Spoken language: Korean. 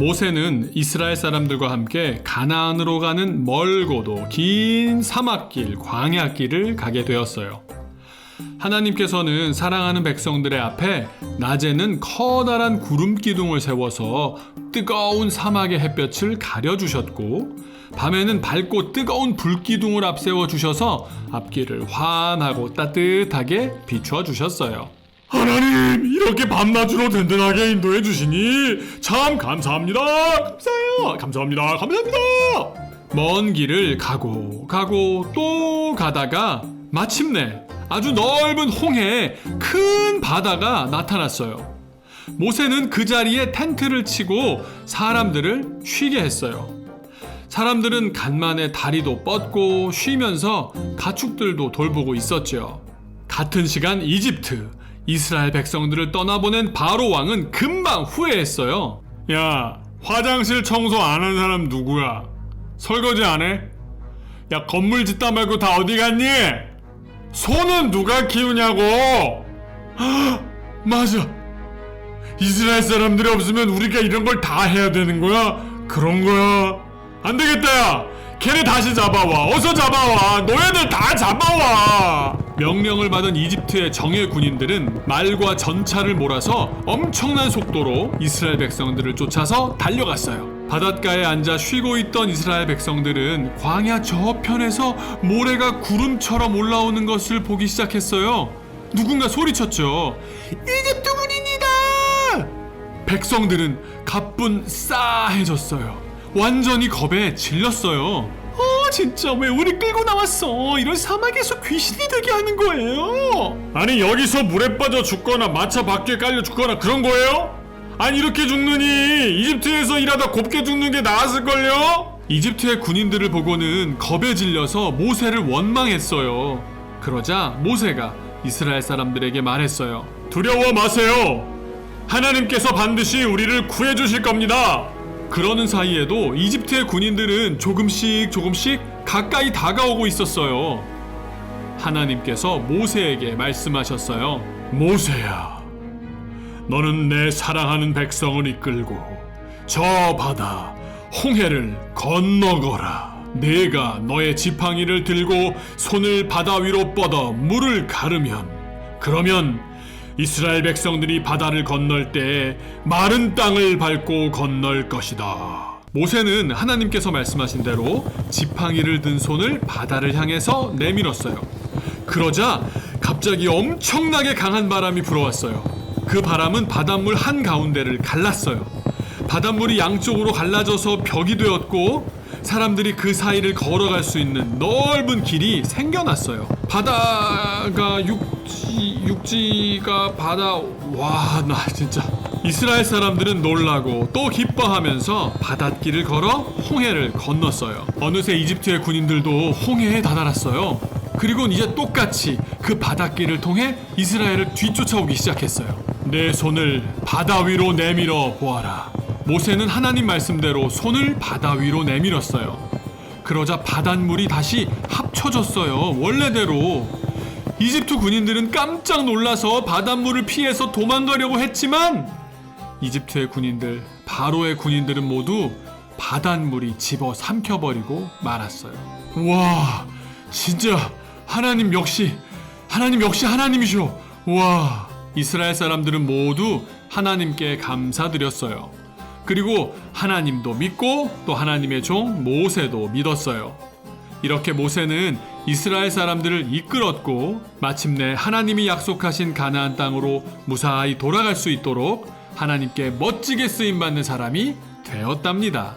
모세는 이스라엘 사람들과 함께 가나안으로 가는 멀고도 긴 사막길, 광야길을 가게 되었어요. 하나님께서는 사랑하는 백성들의 앞에 낮에는 커다란 구름 기둥을 세워서 뜨거운 사막의 햇볕을 가려주셨고 밤에는 밝고 뜨거운 불 기둥을 앞세워 주셔서 앞길을 환하고 따뜻하게 비추어 주셨어요. 하나님 이렇게 밤낮으로 든든하게 인도해 주시니 참 감사합니다. 감사해요. 감사합니다. 감사합니다. 먼 길을 가고 가고 또 가다가 마침내 아주 넓은 홍해에 큰 바다가 나타났어요. 모세는 그 자리에 텐트를 치고 사람들을 쉬게 했어요. 사람들은 간만에 다리도 뻗고 쉬면서 가축들도 돌보고 있었죠. 같은 시간 이집트 이스라엘 백성들을 떠나보낸 바로 왕은 금방 후회했어요. 야 화장실 청소 안 한 사람 누구야? 설거지 안 해? 야 건물 짓다 말고 다 어디 갔니? 소는 누가 키우냐고? 헉, 맞아. 이스라엘 사람들이 없으면 우리가 이런 걸 다 해야 되는 거야? 그런 거야. 안 되겠다, 야! 걔네 다시 잡아와. 어서 잡아와. 너희들 다 잡아와. 명령을 받은 이집트의 정예 군인들은 말과 전차를 몰아서 엄청난 속도로 이스라엘 백성들을 쫓아서 달려갔어요. 바닷가에 앉아 쉬고 있던 이스라엘 백성들은 광야 저편에서 모래가 구름처럼 올라오는 것을 보기 시작했어요. 누군가 소리쳤죠. 이집트 군인이다! 백성들은 가뿐 싸해졌어요. 완전히 겁에 질렸어요. 어, 진짜 왜 우리 끌고 나왔어? 이런 사막에서 귀신이 되게 하는 거예요. 아니 여기서 물에 빠져 죽거나 마차 밖에 깔려 죽거나 그런 거예요? 아니 이렇게 죽느니 이집트에서 일하다 곱게 죽는 게 나았을걸요? 이집트의 군인들을 보고는 겁에 질려서 모세를 원망했어요. 그러자 모세가 이스라엘 사람들에게 말했어요. 두려워 마세요. 하나님께서 반드시 우리를 구해 주실 겁니다. 그러는 사이에도 이집트의 군인들은 조금씩 조금씩 가까이 다가오고 있었어요. 하나님께서 모세에게 말씀하셨어요. 모세야, 너는 내 사랑하는 백성을 이끌고 저 바다 홍해를 건너거라. 내가 너의 지팡이를 들고 손을 바다 위로 뻗어 물을 가르면 그러면 이스라엘 백성들이 바다를 건널 때 마른 땅을 밟고 건널 것이다. 모세는 하나님께서 말씀하신 대로 지팡이를 든 손을 바다를 향해서 내밀었어요. 그러자 갑자기 엄청나게 강한 바람이 불어왔어요. 그 바람은 바닷물 한 가운데를 갈랐어요. 바닷물이 양쪽으로 갈라져서 벽이 되었고 사람들이 그 사이를 걸어갈 수 있는 넓은 길이 생겨났어요. 바다가 육지 육지가 바다 와 나 진짜 이스라엘 사람들은 놀라고 또 기뻐하면서 바닷길을 걸어 홍해를 건넜어요. 어느새 이집트의 군인들도 홍해에 다다랐어요. 그리고 이제 똑같이 그 바닷길을 통해 이스라엘을 뒤쫓아오기 시작했어요. 내 손을 바다 위로 내밀어 보아라. 모세는 하나님 말씀대로 손을 바다 위로 내밀었어요. 그러자 바닷물이 다시 합쳐졌어요. 원래대로. 이집트 군인들은 깜짝 놀라서 바닷물을 피해서 도망가려고 했지만 이집트의 군인들, 바로의 군인들은 모두 바닷물이 집어 삼켜버리고 말았어요. 와, 진짜 하나님 역시 하나님 역시 하나님이셔. 와, 이스라엘 사람들은 모두 하나님께 감사드렸어요. 그리고 하나님도 믿고 또 하나님의 종 모세도 믿었어요. 이렇게 모세는 이스라엘 사람들을 이끌었고 마침내 하나님이 약속하신 가나안 땅으로 무사히 돌아갈 수 있도록 하나님께 멋지게 쓰임 받는 사람이 되었답니다.